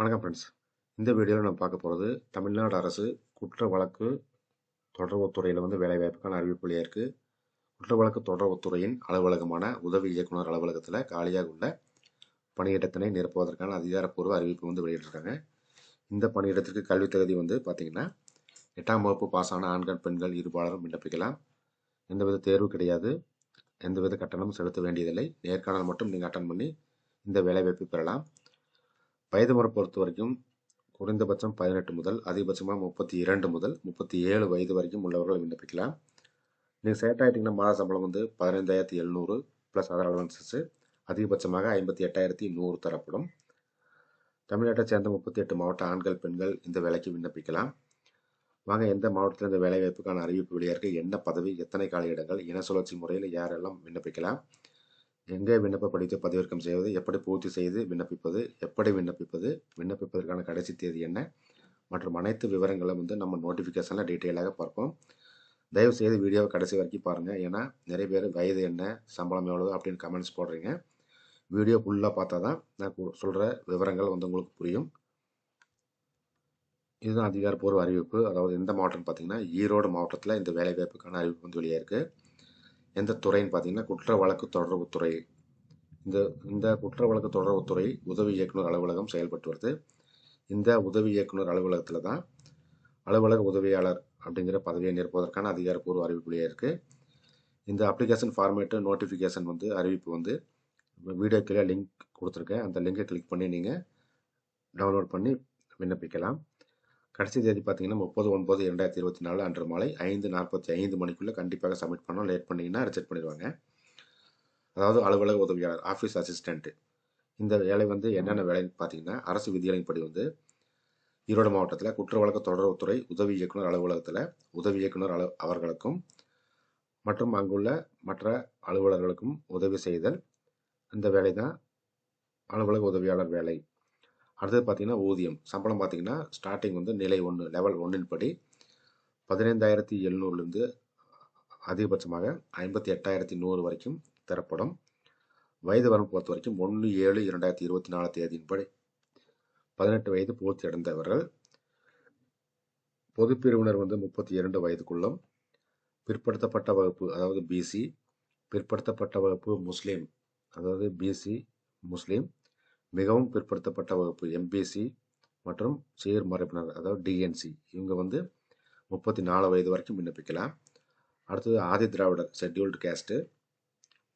வணக்கம் ஃப்ரெண்ட்ஸ் இந்த வீடியோவில் நம்ம பார்க்க போகிறது தமிழ்நாடு அரசு குற்ற வழக்கு தொடர்புத்துறையில் வந்து வேலைவாய்ப்புக்கான அறிவிப்புலையாக இருக்குது குற்ற வழக்கு தொடர்புத்துறையின் அலுவலகமான உதவி இயக்குனர் அலுவலகத்தில் காலியாக உள்ள பணியிடத்தினை நிரப்புவதற்கான அதிகாரப்பூர்வ அறிவிப்பு வந்து வெளியிட்டிருக்காங்க. இந்த பணியிடத்திற்கு கல்வித் தகுதி வந்து பார்த்திங்கன்னா எட்டாம் வகுப்பு பாஸான ஆண்கள் பெண்கள் இருபாலரும் விண்ணப்பிக்கலாம். எந்தவித தேர்வு கிடையாது. எந்தவித கட்டணமும் செலுத்த வேண்டியதில்லை. நேர்காணல் மட்டும் நீங்கள் அட்டன் பண்ணி இந்த வேலைவாய்ப்பை பெறலாம். வயது முறை பொறுத்த வரைக்கும் குறைந்தபட்சம் பதினெட்டு முதல் அதிகபட்சமாக முப்பத்தி இரண்டு முதல் முப்பத்தி ஏழு வயது வரைக்கும் உள்ளவர்கள் விண்ணப்பிக்கலாம். நீங்கள் செலக்ட் ஆகிட்டிங்கன்னா மாத சம்பளம் வந்து பதினைந்தாயிரத்தி எழுநூறு ப்ளஸ் அதர் அலவன்சஸ்ஸு அதிகபட்சமாக ஐம்பத்தி எட்டாயிரத்தி நூறு தரப்படும். தமிழ்நாட்டை சேர்ந்த முப்பத்தி எட்டு மாவட்ட ஆண்கள் பெண்கள் இந்த வேலைக்கு விண்ணப்பிக்கலாம். வாங்க எந்த மாவட்டத்தில் இந்த வேலைவாய்ப்புக்கான அறிவிப்பு வெளியாக இருக்குது என்ன பதவி எத்தனை கால இடங்கள் இன சுழற்சி முறையில் யாரெல்லாம் விண்ணப்பிக்கலாம். எங்கே விண்ணப்ப படித்து பதிவிறக்கம் செய்வது எப்படி பூர்த்தி செய்து விண்ணப்பிப்பது எப்படி விண்ணப்பிப்பது விண்ணப்பிப்பதற்கான கடைசி தேதி என்ன மற்றும் அனைத்து விவரங்களும் வந்து நம்ம நோட்டிஃபிகேஷனில் டீட்டெயிலாக பார்ப்போம். தயவு செய்து வீடியோவை கடைசி வரைக்கும் பாருங்கள் ஏன்னா நிறைய பேர் வயது என்ன சம்பளம் எவ்வளோ அப்படின்னு கமெண்ட்ஸ் போடுறீங்க. வீடியோ ஃபுல்லாக பார்த்தா தான் நான் சொல்கிற விவரங்கள் வந்து உங்களுக்கு புரியும். இதுதான் அதிகாரப்பூர்வ அறிவிப்பு. அதாவது எந்த மாவட்டம்னு பார்த்தீங்கன்னா ஈரோடு மாவட்டத்தில் இந்த வேலைவாய்ப்புக்கான அறிவிப்பு வந்து வெளியாக இருக்குது எந்த துறைன்னு பார்த்தீங்கன்னா குற்ற வழக்கு தொடர்புத்துறை இந்த இந்த குற்ற வழக்கு தொடர்புத்துறை உதவி இயக்குனர் அலுவலகம் செயல்பட்டு வருது. இந்த உதவி இயக்குனர் அலுவலகத்தில் தான் அலுவலக உதவியாளர் அப்படிங்கிற பதவியை நிரப்புவதற்கான அதிகாரப்பூர்வ அறிவிப்புலேயே இருக்குது இந்த அப்ளிகேஷன் ஃபார்மேட்டு நோட்டிஃபிகேஷன் வந்து அறிவிப்பு வந்து வீடியோ கீழே லிங்க் கொடுத்துருக்கேன். அந்த லிங்கை கிளிக் பண்ணி நீங்கள் டவுன்லோட் பண்ணி விண்ணப்பிக்கலாம். கடைசி தேதி பார்த்தீங்கன்னா முப்பது ஒன்பது இரண்டாயிரத்தி இருபத்தி நாலு அன்று மாலை ஐந்து நாற்பத்தி ஐந்து மணிக்குள்ளே கண்டிப்பாக சப்மிட் பண்ணோம் லேட் பண்ணிங்கன்னா ரிஜெக்ட் பண்ணிடுவாங்க. அதாவது அலுவலக உதவியாளர் ஆஃபீஸ் அசிஸ்டண்ட்டு இந்த வேலை வந்து என்னென்ன வேலைன்னு பார்த்தீங்கன்னா அரசு விதிகளின்படி வந்து ஈரோடு மாவட்டத்தில் குற்ற வழக்கு தொடர்புத்துறை உதவி இயக்குனர் அலுவலகத்தில் உதவி இயக்குனர் அலு அவர்களுக்கும் மற்றும் அங்குள்ள மற்ற அலுவலர்களுக்கும் உதவி செய்தல். இந்த வேலை தான் அலுவலக உதவியாளர் வேலை. அடுத்தது பார்த்தீங்கன்னா ஊதியம். சம்பளம் பார்த்தீங்கன்னா ஸ்டார்டிங் வந்து நிலை ஒன்று லெவல் ஒன்றின் படி பதினைந்தாயிரத்தி எழுநூறுலேருந்து அதிகபட்சமாக ஐம்பத்தி எட்டாயிரத்தி நூறு வரைக்கும் தரப்படும். வயது வரம்பு பொறுத்த வரைக்கும் ஒன்று ஏழு இரண்டாயிரத்தி இருபத்தி நாலு தேதியின்படி பதினெட்டு வயது பூர்த்தி அடைந்தவர்கள். பொதுப்பிரிவினர் வந்து முப்பத்தி இரண்டு வயதுக்குள்ளும். பிற்படுத்தப்பட்ட வகுப்பு அதாவது பிசி பிற்படுத்தப்பட்ட வகுப்பு முஸ்லீம் அதாவது பிசி முஸ்லீம் மிகவும் பிற்படுத்தப்பட்ட வகுப்பு எம்பிசி மற்றும் சீர்மரப்பினர் அதாவது டிஎன்சி இவங்க வந்து முப்பத்தி நாலு வயது வரைக்கும் விண்ணப்பிக்கலாம் அடுத்தது ஆதி திராவிடர் ஷெட்யூல்டு கேஸ்ட்டு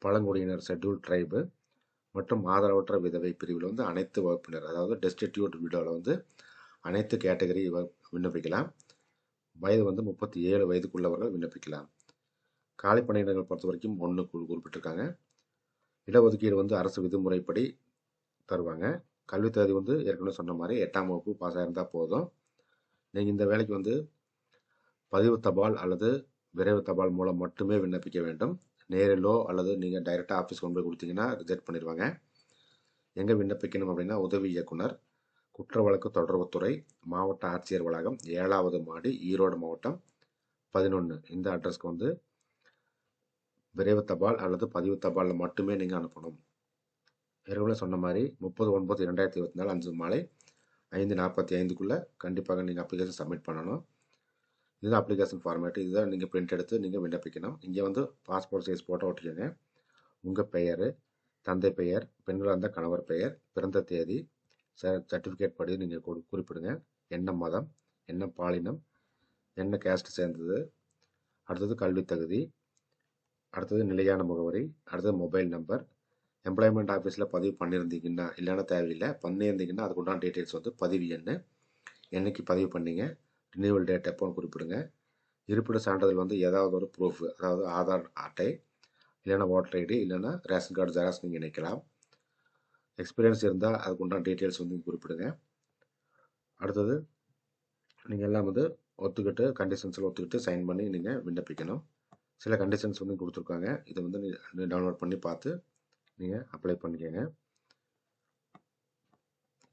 பழங்குடியினர் ஷெட்யூல்ட் ட்ரைபு மற்றும் ஆதரவற்ற விதவை பிரிவில் வந்து அனைத்து வகுப்பினர் அதாவது டெஸ்டிடியூட் விடோவில் வந்து அனைத்து கேட்டகரி விண்ணப்பிக்கலாம் வயது வந்து முப்பத்தி ஏழு வயதுக்குள்ளவர்கள் விண்ணப்பிக்கலாம் காலி பணியிடங்கள் பொறுத்த வரைக்கும் ஒன்று குறிப்பிட்டிருக்காங்க. இடஒதுக்கீடு வந்து அரசு விதிமுறைப்படி தருவாங்க. கல்வி தகுதி வந்து ஏற்கனவே சொன்ன மாதிரி எட்டாம் வகுப்பு பாஸ் ஆகிருந்தால் போதும். நீங்கள் இந்த வேலைக்கு வந்து பதிவு தபால் அல்லது விரைவு தபால் மூலம் மட்டுமே விண்ணப்பிக்க வேண்டும். நேரிலோ அல்லது நீங்கள் டைரெக்டாக ஆஃபீஸ் கொண்டு போய் கொடுத்தீங்கன்னா ரிஜெக்ட் பண்ணிடுவாங்க. எங்கே விண்ணப்பிக்கணும் அப்படின்னா உதவி இயக்குனர் குற்ற வழக்கு தொடர்புத்துறை மாவட்ட ஆட்சியர் வளாகம் ஏழாவது மாடி ஈரோடு மாவட்டம் பதினொன்று இந்த அட்ரஸ்க்கு வந்து விரைவு தபால் அல்லது பதிவு தபாலில் மட்டுமே நீங்கள் அனுப்பணும். ஏற்கனவே சொன்ன மாதிரி முப்பது ஒன்பது ரெண்டாயிரத்தி இருபத்தி நாலு அஞ்சு மாலை ஐந்து நாற்பத்தி ஐந்துக்குள்ளே கண்டிப்பாக நீங்கள் அப்ளிகேஷன் சப்மிட் பண்ணணும். இதுதான் அப்ளிகேஷன் ஃபார்மேட் இதுதான் நீங்கள் பிரிண்ட் எடுத்து நீங்கள் விண்ணப்பிக்கணும். இங்கே வந்து பாஸ்போர்ட் சைஸ் ஃபோட்டோ ஒட்டிக்கோங்க. உங்கள் பெயர் தந்தை பெயர் பெண்களாக இருந்தால் கணவர் பெயர் பிறந்த தேதி சர்டிஃபிகேட் படி நீங்கள் குறிப்பிடுங்க. என்ன மதம் என்ன பாலினம் என்ன கேஸ்ட் சேர்ந்தது அடுத்தது கல்வி தகுதி அடுத்தது நிலையான முகவரி அடுத்தது மொபைல் நம்பர் எம்ப்ளாய்மெண்ட் ஆஃபீஸில் பதிவு பண்ணியிருந்தீங்கன்னா இல்லைன்னா தேவையில்லை பண்ணியிருந்தீங்கன்னா அதுக்குண்டான டீட்டெயில்ஸ் வந்து பதிவு எண் என்னைக்கு பதிவு பண்ணீங்க ரினியூவல் டேட் எப்போன்னு குறிப்பிடுங்க. இருப்பிட சான்றிதழ் வந்து ஏதாவது ஒரு ப்ரூஃப் அதாவது ஆதார் அட்டை இல்லைன்னா ஓட்டர் ஐடி இல்லைன்னா ரேஷன் கார்டு ஜெராக்ஸ் நீங்கள் இணைக்கலாம். எக்ஸ்பீரியன்ஸ் இருந்தால் அதுக்குண்டான டீட்டெயில்ஸ் வந்து குறிப்பிடுங்க. அடுத்தது நீங்கள் எல்லாம் வந்து ஒத்துக்கிட்டு கண்டிஷன்ஸில் ஒத்துக்கிட்டு சைன் பண்ணி நீங்கள் விண்ணப்பிக்கணும். சில கண்டிஷன்ஸ் வந்து கொடுத்துருக்காங்க. இதை வந்து டவுன்லோட் பண்ணி பார்த்து நீங்கள் அப்ளை பண்ணிக்கோங்க.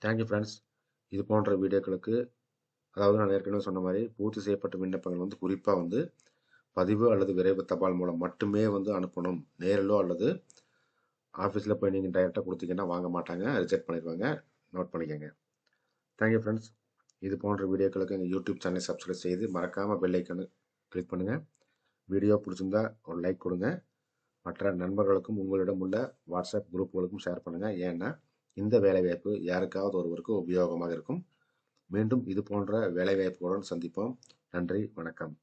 தேங்க்யூ ஃப்ரெண்ட்ஸ் இது போன்ற வீடியோக்களுக்கு அதாவது நான் ஏற்கனவே சொன்ன மாதிரி பூர்த்தி செய்யப்பட்ட விண்ணப்பங்கள் வந்து குறிப்பாக வந்து பதிவு அல்லது விரைவு தபால் மூலம் மட்டுமே வந்து அனுப்பணும். நேரிலோ அல்லது ஆஃபீஸில் போய் நீங்கள் டைரெக்டாக கொடுத்தீங்கன்னா வாங்க மாட்டாங்க ரிஜெக்ட் பண்ணிடுவாங்க நோட் பண்ணிக்கோங்க. தேங்க்யூ ஃப்ரெண்ட்ஸ் இது போன்ற வீடியோக்களுக்கு எங்கள் யூடியூப் சேனலை சப்ஸ்கிரைப் செய்து மறக்காமல் பெல் ஐக்கனு கிளிக் பண்ணுங்கள் வீடியோ பிடிச்சிருந்தா ஒரு லைக் கொடுங்க. மற்ற நண்பர்களுக்கும் உங்களிடம் உள்ள வாட்ஸ்அப் குரூப்புகளுக்கும் ஷேர் பண்ணுங்கள் ஏன்னா இந்த வேலைவாய்ப்பு யாருக்காவது ஒருவருக்கு உபயோகமாக இருக்கும். மீண்டும் இது போன்ற வேலைவாய்ப்புகளுடன் சந்திப்போம். நன்றி வணக்கம்.